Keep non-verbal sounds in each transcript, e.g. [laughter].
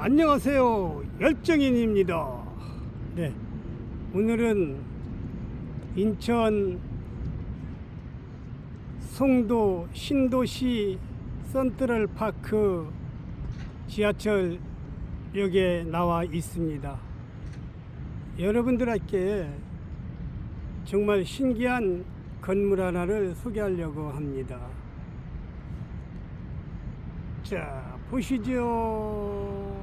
안녕하세요. 열정인입니다. 네. 오늘은 인천 송도 신도시 센트럴 파크 지하철역에 나와 있습니다. 여러분들께 정말 신기한 건물 하나를 소개하려고 합니다. 자, 보시죠.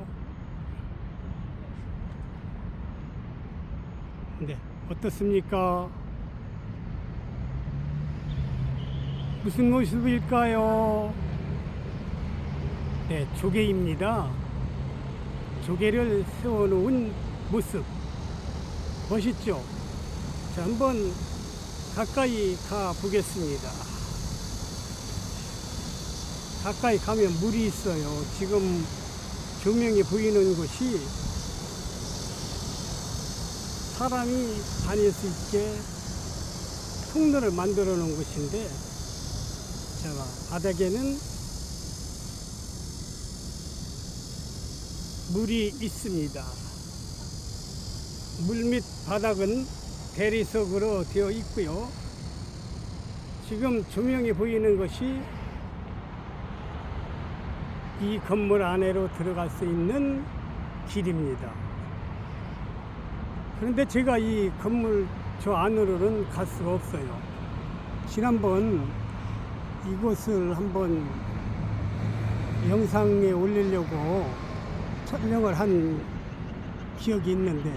네, 어떻습니까? 무슨 모습일까요? 네, 조개입니다. 조개를 세워놓은 모습. 멋있죠? 자, 한번 가까이 가 보겠습니다. 가까이 가면 물이 있어요. 지금 조명이 보이는 곳이 사람이 다닐 수 있게 통로를 만들어 놓은 곳인데, 자, 바닥에는 물이 있습니다. 물 밑 바닥은 대리석으로 되어 있고요. 지금 조명이 보이는 것이 이 건물 안으로 들어갈 수 있는 길입니다. 그런데 제가 이 건물 저 안으로는 갈 수가 없어요. 지난번 이곳을 한번 영상에 올리려고 촬영을 한 기억이 있는데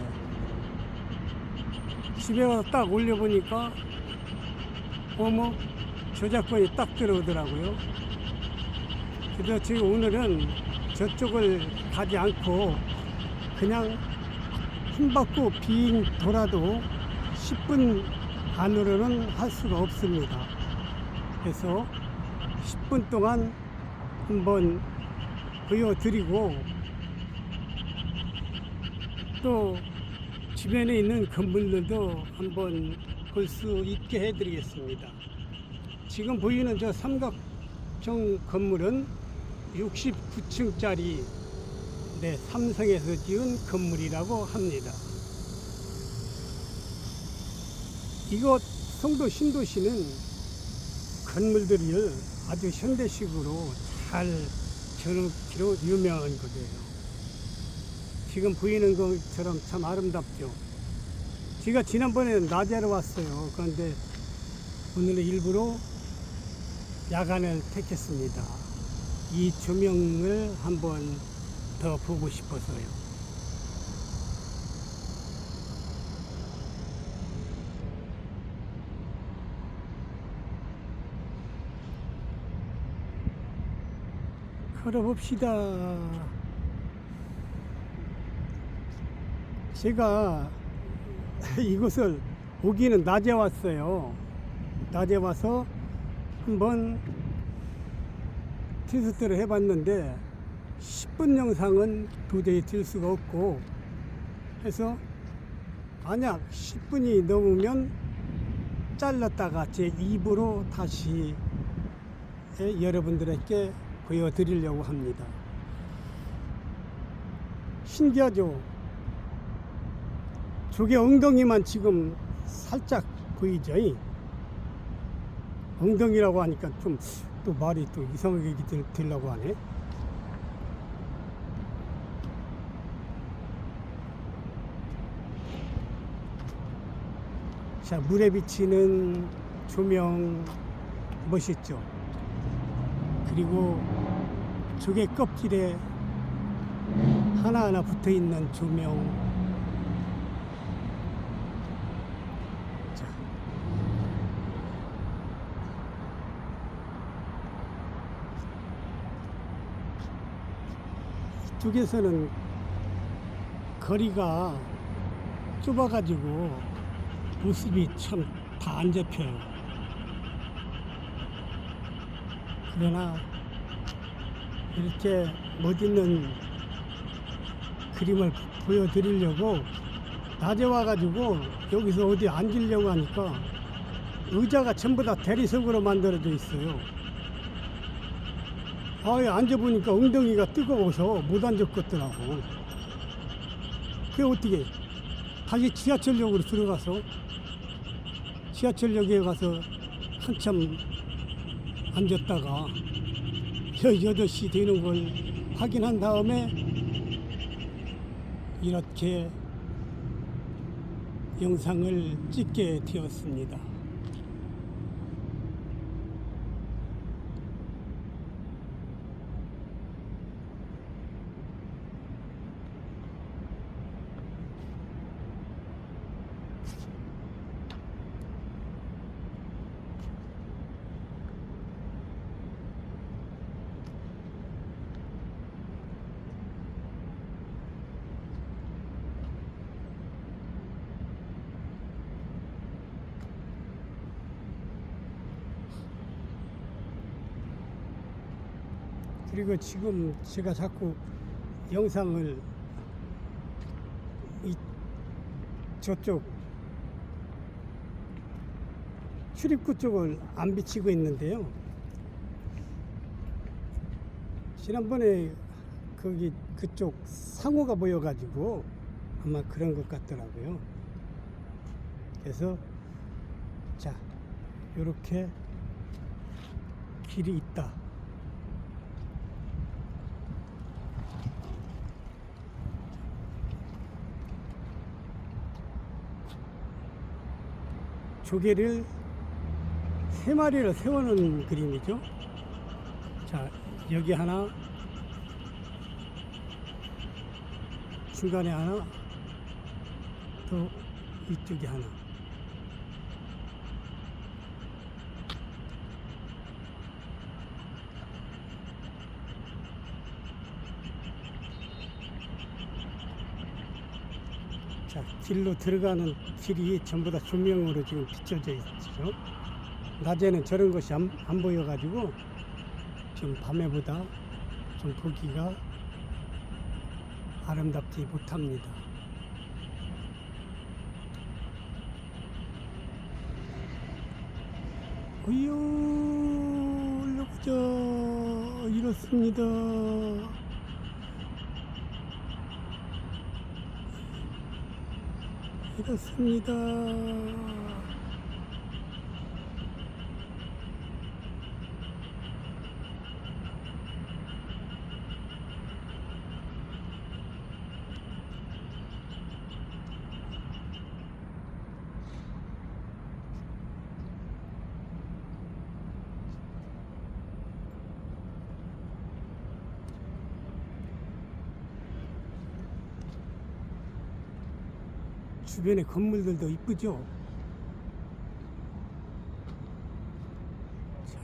집에 와서 딱 올려보니까 어머 저작권이 딱 들어오더라고요. 그래서 지금 오늘은 저쪽을 가지 않고 그냥 힘 받고 빙 돌아도 10분 안으로는 할 수가 없습니다. 그래서 10분 동안 한번 보여드리고 또 주변에 있는 건물들도 한번 볼 수 있게 해드리겠습니다. 지금 보이는 저 삼각형 건물은 69층짜리 네, 삼성에서 지은 건물이라고 합니다. 이곳 송도 신도시는 건물들을 아주 현대식으로 잘 저렇기로 유명한 곳이에요. 지금 보이는 것처럼 참 아름답죠. 제가 지난번에 낮에로 왔어요. 그런데 오늘은 일부러 야간을 택했습니다. 이 조명을 한번 더 보고 싶어서요. 걸어봅시다. 제가 [laughs] 이곳을 오기는 낮에 왔어요. 낮에 와서 한번 테스트를 해봤는데 10분 영상은 도저히 들 수가 없고 해서 만약 10분이 넘으면 잘랐다가 제 입으로 다시 여러분들에게 보여드리려고 합니다. 신기하죠? 저게 엉덩이만 지금 살짝 보이죠? 엉덩이라고 하니까 좀 또 말이 또 이상하게 들, 들려고 하네. 자, 물에 비치는 조명 멋있죠? 그리고 조개 껍질에 하나하나 붙어 있는 조명. 자. 이쪽에서는 거리가 좁아가지고 모습이 참 다 안 잡혀요. 그러나 이렇게 멋있는 그림을 보여드리려고 낮에 와가지고 여기서 어디 앉으려고 하니까 의자가 전부 다 대리석으로 만들어져 있어요. 아, 앉아보니까 엉덩이가 뜨거워서 못 앉았겠더라고. 그게 어떻게 다시 지하철역으로 들어가서 지하철역에 가서 한참 앉았다가 18시 되는 걸 확인한 다음에 이렇게 영상을 찍게 되었습니다. 그리고 지금 제가 자꾸 영상을 이 저쪽 출입구 쪽을 안 비치고 있는데요. 지난번에 거기 그쪽 상호가 보여가지고 아마 그런 것 같더라고요. 그래서 자 이렇게 길이 있다. 조개를 세 마리를 세워놓은 그림이죠. 자, 여기 하나, 중간에 하나, 또 이쪽에 하나. 자, 길로 들어가는 길이 전부 다 조명으로 지금 비춰져 있죠. 낮에는 저런 것이 안, 안 보여가지고 좀 밤에보다 좀 보기가 아름답지 못합니다. 어이요, 올라보자. 이렇습니다. 이렇습니다. 주변의 건물들도 이쁘죠? 자.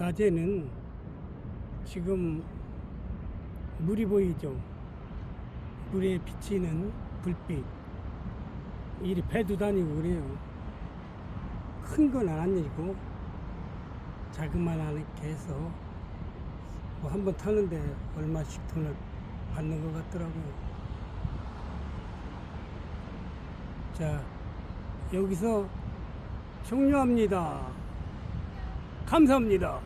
낮에는 지금 물이 보이죠. 물에 비치는 불빛. 이리 배도 다니고 그래요. 큰건 아니고 자그마하게 해서 뭐 한 번 타는데 얼마씩 돈을 받는 것 같더라고요. 자 여기서 종료합니다 감사합니다